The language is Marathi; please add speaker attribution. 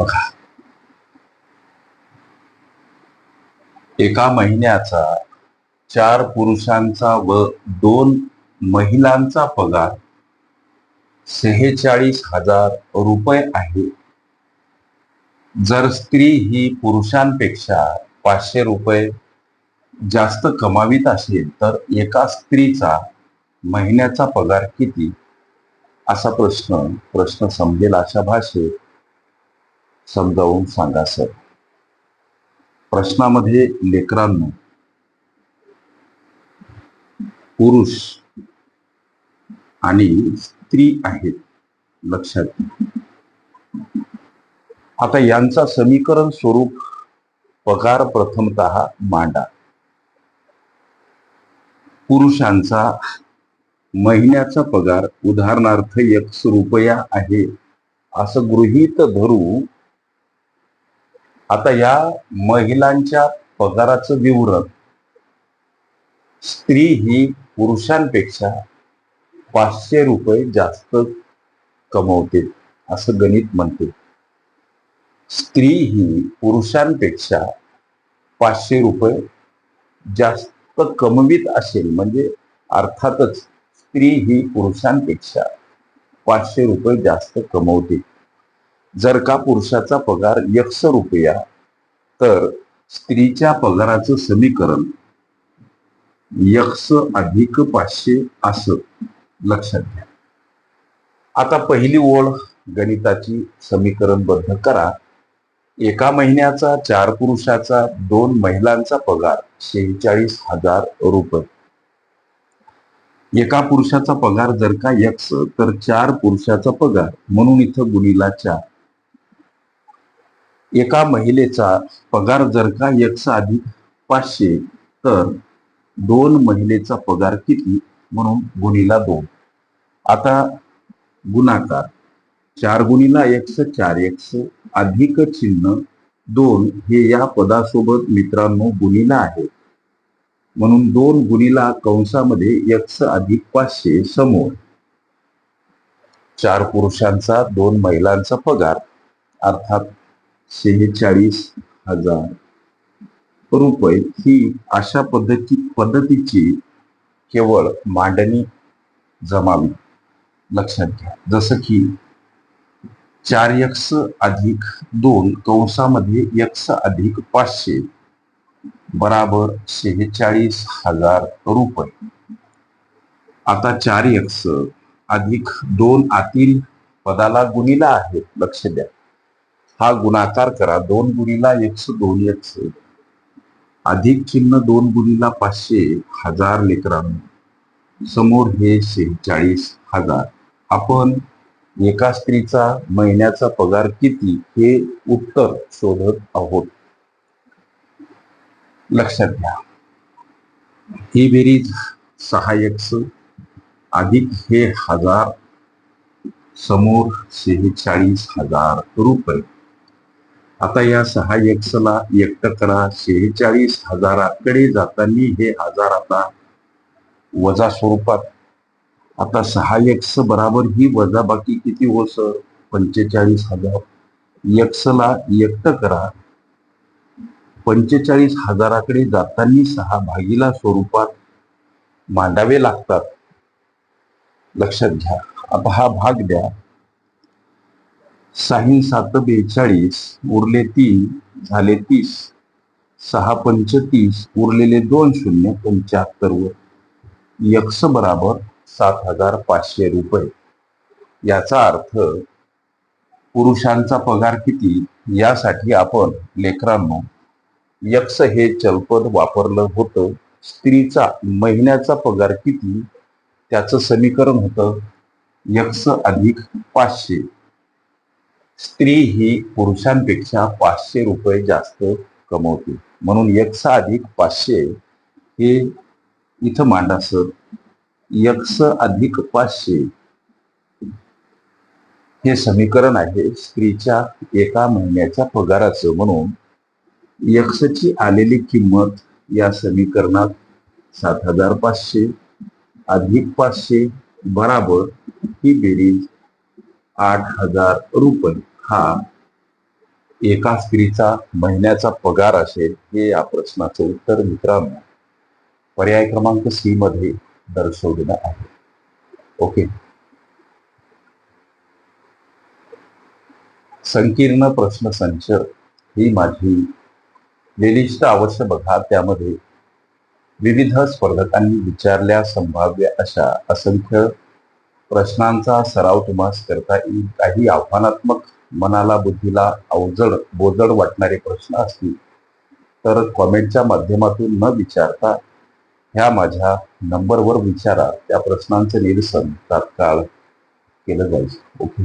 Speaker 1: बघा. एका महिन्याचा चार पुरुषांचा व दोन महिलांचा पगार सेहेचाळीस हजार रुपये आहे. जर स्त्री ही पुरुषांपेक्षा पाचशे रुपये जास्त कमावीत असेल तर एका स्त्रीचा महिन्याचा पगार किती? असा प्रश्न प्रश्न समजेल अशा भाषेत समजावून सांगा सर. प्रश्नामध्ये लेकरांनो पुरुष आणि स्त्री आहेत लक्षात आता यांचा समीकरण स्वरूप पगार प्रथमत मांडा. पुरुषांचा महिन्याचा पगार उदाहरणार्थ एक रुपया आहे असं गृहीत धरू आता या महिलांच्या पगाराचं विवरण स्त्री ही पुरुषांपेक्षा पाचशे रुपये जास्त कमवते असं गणित म्हणते. स्त्री ही पुरुषांपेक्षा पाचशे रुपये जास्त कमवीत असेल म्हणजे अर्थातच स्त्री ही पुरुषांपेक्षा पाचशे रुपये जास्त कमवते. जर का पुरुषाचा पगार यक्ष रुपया तर स्त्रीच्या पगाराचं समीकरण यक्ष अधिक पाचशे असं लक्षात घ्या. आता पहिली ओळ गणिताची समीकरणबद्ध करा. एका महिन्याचा चार पुरुषाचा दोन महिलांचा पगार शेहेचाळीस हजार रुपये. एका पुरुषाचा पगार जर का यक्स तर चार पुरुषाचा पगार. म्हणून इथं गुणीला चार. एका महिलेचा पगार जर का एकशे अधिक पाचशे तर दोन महिलेचा पगार किती? म्हणून गुणीला दोन. आता गुणाकार. चार गुणीला एकशे चार एकशे अधिक चिन्ह दोन हे या पदासोबत मित्रांनो गुणीला आहे. म्हणून दोन गुणीला कंसामध्ये एक्स अधिक पाचशे समोर. चार पुरुषांचा दोन महिलांचा पगार. अर्थात शेहेचाळीस हजार रुपये ही अशा पद्धती पद्धतीची केवळ मांडणी जमावी. लक्षात घ्या. जसं की चार यक्स अधिक दोन कंसामध्ये यक्स अधिक पाचशे बराबर शेहेचाळीस हजार रुपये. आता चार यक्स अधिक दोन आतील पदाला गुणिला आहे. लक्ष द्या. हा गुणाकार करा. दोन गुणीला एकशे दोन एकशे अधिक चिन्ह दोन गुणीला पाचशे हजार लेकरांनो. समोर हे शेहेचाळीस हजार. आपण एका स्त्रीचा महिन्याचा पगार किती हे उत्तर शोधत आहोत. लक्षात घ्या. ही बेरीज सहा एक्स अधिक हे हजार. समोर शेहेचाळीस हजार रुपये. आता या सहा एक्सला एकट करा शेहेचाळीस हजाराकडे जाताना हे हजार आता वजा स्वरूपात. आता सहा एक्स बराबर ही वजा बाकी किती हो सर पंचेचाळीस हजार. एक्सला एकट करा पंचेचाळीस हजाराकडे जाताना सहा भागीला स्वरूपात मांडावे लागतात. लक्षात घ्या. आता हा भाग द्या. साही सात बेचाळीस उरले तीन झाले तीस. सहा पंच तीस उरलेले दोन शून्य पंच्याहत्तर वर. यक्ष बराबर सात हजार पाचशे रुपये. याचा अर्थ पुरुषांचा पगार किती यासाठी आपण लेकरांनो यक्ष हे चलपद वापरलं होतं. स्त्रीचा महिन्याचा पगार किती त्याचं समीकरण होतं. यक्ष अधिक पाचशे. स्त्री ही पुरुषांपेक्षा पाचशे रुपये जास्त कमवते. म्हणून यक्ष अधिक पाचशे हे इथं मांडा सर. यक्ष अधिक पाचशे हे समीकरण आहे स्त्रीच्या एका महिन्याच्या पगाराचं. म्हणून यक्षची आलेली किंमत या समीकरणात सात हजार पाचशे अधिक पाचशे बराबर ही बेरीज आठ हजार रुपये. हा. एका स्त्रीचा महिन्याचा पगार असेल हे या प्रश्नाचं उत्तर मित्रांनो पर्याय क्रमांक सी मध्ये दर्शवलेलं आहे. ओके. संकीर्ण प्रश्न संच ही माझी प्लेलिस्ट अवश्य बघा. त्यामध्ये विविध स्पर्धकांनी विचारल्या संभाव्य अशा असंख्य प्रश्नांचा सराव तुम्हाला करता येईल. काही आव्हानात्मक मनाला बुद्धीला अवजड बोजड वाटणारे प्रश्न असतील तर कॉमेंटच्या माध्यमातून न विचारता ह्या माझ्या नंबरवर विचारा. त्या प्रश्नांचे निरसन तात्काळ केलं जाईल. ओके.